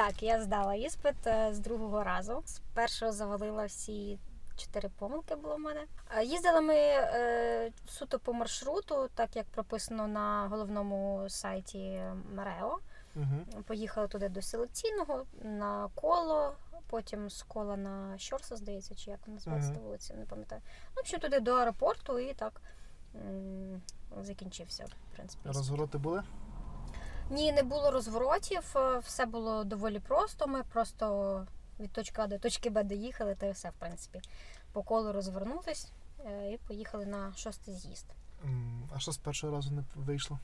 Так, я здала іспит е, з другого разу. З першого завалила всі чотири помилки було в мене. Е, Їздили ми е, суто по маршруту, так як прописано на головному сайті Мерео. Угу. Поїхали туди до селекційного на коло, потім з кола на Щорса, здається, чи як називається та вулиця, не пам'ятаю. Ну, взагалі туди до аеропорту і так закінчився, в принципі. Розвороти були? Ні, не було розворотів, е, все було доволі просто. Ми просто від точки А до точки Б доїхали, та й все, в принципі. По колу розвернулись е, і поїхали на шостий з'їзд. А що з першого разу не вийшло?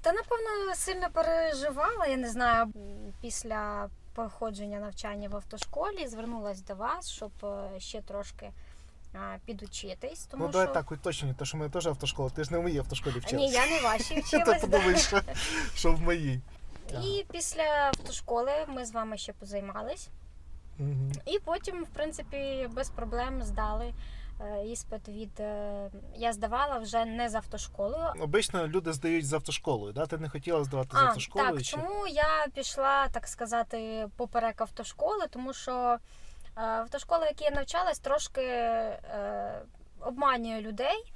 Та напевно сильно переживала. Я не знаю, після проходження навчання в автошколі звернулася до вас, щоб е, ще трошки підучитись. Тому ну, що так, уточнення, то що ми теж автошкола. Ти ж не в моїй автошколі ні, я не ваші Ти вчилась. да. подумаєш, що, в моїй. І після автошколи ми з вами ще позаймались. Угу. І потім, в принципі, без проблем здали е, іспит від. е, Я здавала вже не з автошколою. Обично люди здають з автошколою, да? Ти не хотіла здавати з автошколою? так, чи? чому я пішла, так сказати, поперек автошколи, тому що е, автошкола, в якій я навчалась, трошки е, обманює людей.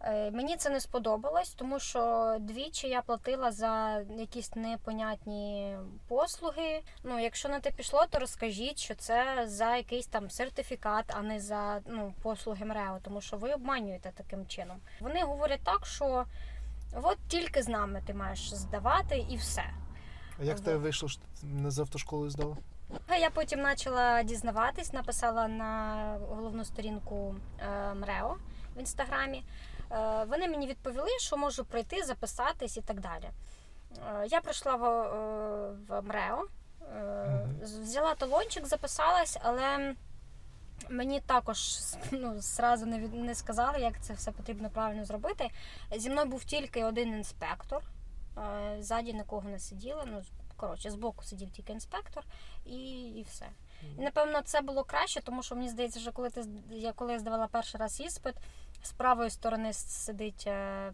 Е, Мені це не сподобалось, тому що двічі я платила за якісь непонятні послуги. Ну, якщо на те пішло, то розкажіть, що це за якийсь там сертифікат, а не за ну, послуги МРЕО, тому що ви обманюєте таким чином. Вони говорять так, що от тільки з нами ти маєш здавати і все. А як в тебе вийшло, що ти не з автошколою здала? А Я потім почала дізнаватись, написала на головну сторінку е, МРЕО в інстаграмі. Е, Вони мені відповіли, що можу прийти, записатись і так далі. Е, Я прийшла в, е, МРЕО, е, взяла талончик, записалась, але мені також ну, зразу не, від- не сказали, як це все потрібно правильно зробити. Зі мною був тільки один інспектор, е, ззаді нікого не сиділо. Ну, коротше, збоку сидів тільки інспектор і, і все. І напевно це було краще, тому що мені здається, що коли ти я коли здавала перший раз іспит, з правої сторони сидить е,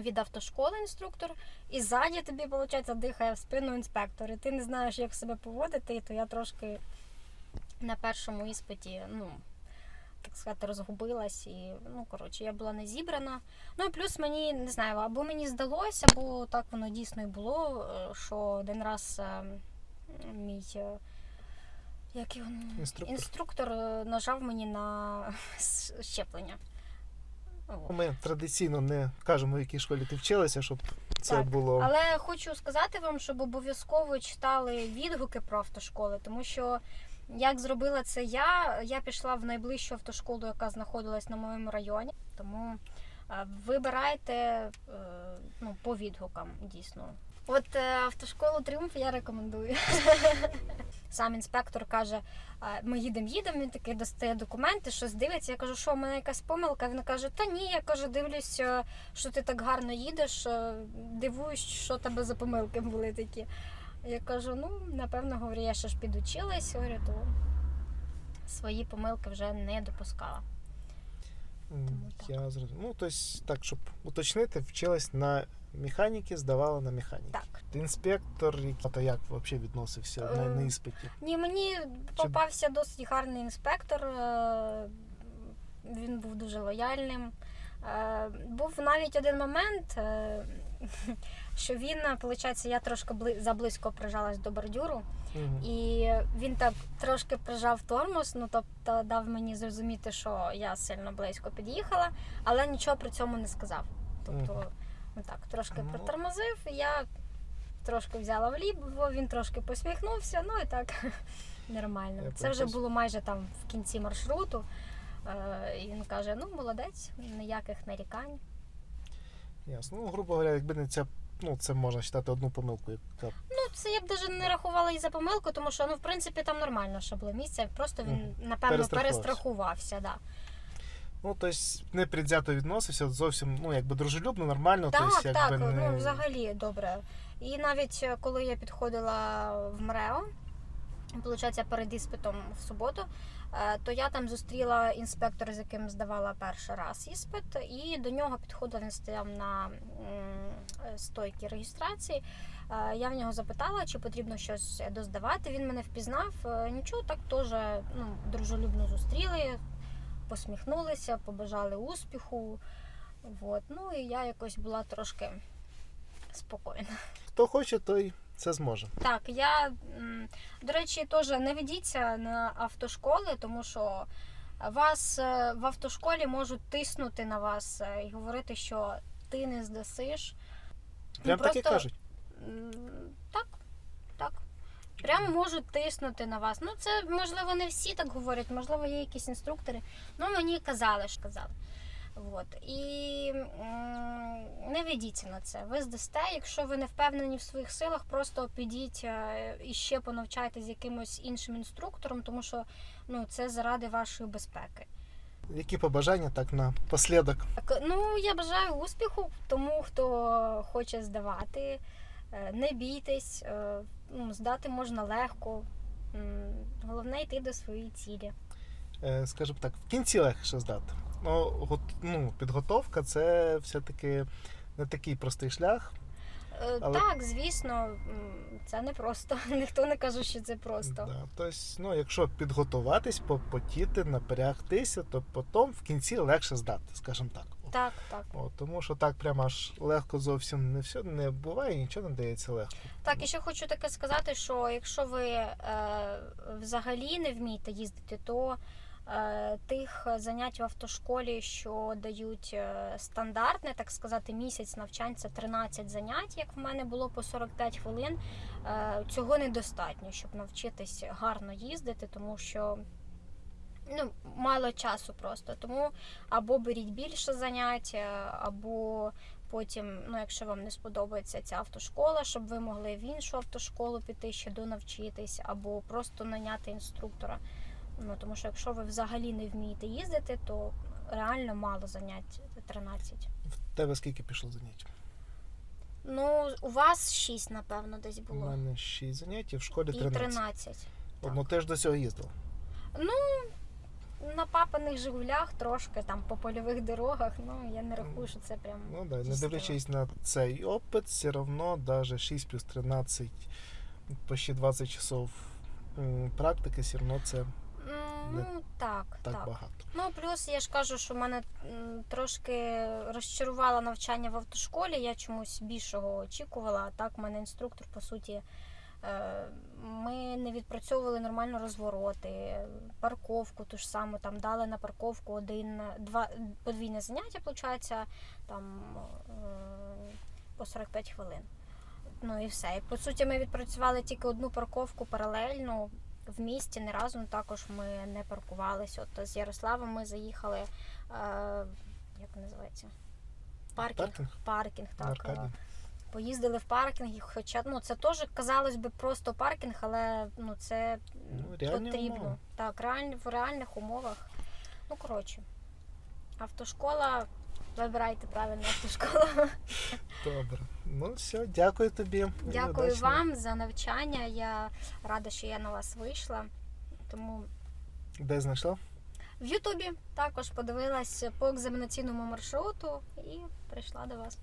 від автошколи інструктор, і ззаді тобі, виходить, дихає в спину інспектор. І ти не знаєш, як себе поводити, і то я трошки на першому іспиті, ну. Так сказати, розгубилась і ну коротше, я була не зібрана. Ну і плюс мені не знаю, або мені здалося, або так воно дійсно і було, е, що один раз е, мій е, як його Інструктор. інструктор нажав мені на щеплення. Ми традиційно не кажемо, в якій школі ти вчилася, щоб це Так, було. Але хочу сказати вам, щоб обов'язково читали відгуки про автошколи, тому що як зробила це я, я пішла в найближчу автошколу, яка знаходилась на моєму районі. Тому е, вибирайте е, ну, по відгукам дійсно. От е, автошколу Тріумф я рекомендую. Сам інспектор каже: ми їдемо, їдемо. Він такий достає документи, щось дивиться. Я кажу, що в мене якась помилка. Він каже: Та ні, я кажу, дивлюсь, що ти так гарно їдеш. Дивуюсь, що тебе за помилки були такі. Я кажу, ну напевно, говорю, я ще ж підучилась, говорю, то свої помилки вже не допускала. Тому так. Я зрозумів. Ну, тобто, так, щоб уточнити, вчилась на механіки, здавала на механіки. Так. Інспектор, то як взагалі відносився на, на Е, іспиті? Ні, мені попався досить гарний інспектор. е, Він був дуже лояльним. Е, Був навіть один момент, е, що він, виходить, я трошки бли- заблизько прижалась до бордюру, Мгм. і він так трошки прижав тормоз, ну тобто дав мені зрозуміти, що я сильно близько під'їхала, але нічого при цьому не сказав. Тобто, Мгм. ну так, трошки Ну. притормозив, я трошки взяла вліво, він трошки посміхнувся, ну і так нормально. Це вже було майже там в кінці маршруту. Е, І він каже: ну, молодець, ніяких нарікань. Ясно. Ну, грубо говоря, якби не ця, ну, це можна вважати одну помилку, яка Ну, це я б навіть не рахувала і за помилку, тому що ну, в принципі, там нормально, що було місце. Просто він, Мгм. напевно, Перестрахувався. перестрахувався. Да. Ну, тобто не предвзято відносився, зовсім ну, якби дружелюбно, нормально. Так, тобто, так, якби не... ну взагалі добре. І навіть е, коли я підходила в МРЕО, виходить, перед іспитом в суботу, е, то я там зустріла інспектора, з яким здавала перший раз іспит, і до нього підходила, він стояв на е, реєстрації. Е, Я в нього запитала, чи потрібно щось доздавати. Він мене впізнав. Е, Нічого, так теж ну, дружелюбно зустріли, посміхнулися, побажали успіху. От. Ну і я якось була трошки спокійна. Хто хоче, той це зможе. Так, я до речі, теж не ведіться на автошколи, тому що вас е, в автошколі можуть тиснути на вас е, і говорити, що ти не здасиш. Прям так і кажуть. Так, так. Прямо можуть тиснути на вас. Ну, це можливо не всі так говорять, можливо, є якісь інструктори. Ну, мені казали ж казали. От. І не ведіться на це. Ви здасте, якщо ви не впевнені в своїх силах, просто підіть е, і ще понавчайтесь з якимось іншим інструктором, тому що ну, це заради вашої безпеки. Які побажання так напослідок? Так, ну я бажаю успіху тому, хто хоче здавати. Е, Не бійтесь, е, ну, здати можна легко. Головне йти до своєї цілі. Скажімо так, в кінці легше здати. Ну, ну, підготовка це все-таки не такий простий шлях. Е, Але- Так, звісно, це не просто. Ніхто не каже, що це просто. Да. Тобто, ну, якщо підготуватись, попотіти, напрягтися, то потім в кінці легше здати, скажімо так. Так, так. О, тому що так прямо аж легко зовсім не все не буває, нічого не дається легко. Так, і ще хочу таке сказати, що якщо ви е, взагалі не вмієте їздити, то тих занять в автошколі, що дають е, стандартне, так сказати, місяць навчань, це 13 занять, як в мене було по 45 хвилин. Е, цього недостатньо, щоб навчитись гарно їздити, тому що. Ну, мало часу просто. Тому або беріть більше занять, е, або Потім, ну, якщо вам не сподобається ця автошкола, щоб ви могли в іншу автошколу піти ще донавчитись, або просто наняти інструктора. Ну тому що якщо ви взагалі не вмієте їздити, то реально мало занять 13. В тебе скільки пішло занять? Ну, у вас 6, напевно, десь У було. мене 6 занять, і в школі І 13. 13. Одну ти ж до цього їздив. На папиних Жигулях трошки там по польових дорогах. Ну я не рахую, що це прям. Ну да, не Їздила. дивлячись на цей опит, все одно даже 6 плюс 13, почти 20 часов м, практики, все одно це Ну так, так, так. багато. Ну, плюс я ж кажу, що мене трошки розчарувало навчання в автошколі. Я чомусь більшого очікувала. А так, в мене інструктор, по суті, е, ми не відпрацьовували нормально розвороти, парковку ту ж саму, там дали на парковку один, два, подвійне заняття, виходить, там е, по 45 хвилин. Ну і все. І по суті, ми відпрацювали тільки одну парковку паралельно в місті не разом також ми не паркувалися. От з Ярославом ми заїхали. Е, як називається? Паркінг. Паркінг? Паркінг, так. Е, Поїздили в паркінг, хоча ну це теж казалось би просто паркінг, але ну це Ну, реальні потрібно. умови. Так, реаль, в реальних умовах. Ну коротше, автошкола. Вибирайте правильно правильну школу. Добре. Ну все, дякую тобі. Дякую Удачно. вам за навчання. Я рада, що я на вас вийшла. Тому Де знайшла? В Ютубі також подивилась по екзаменаційному маршруту і прийшла до вас.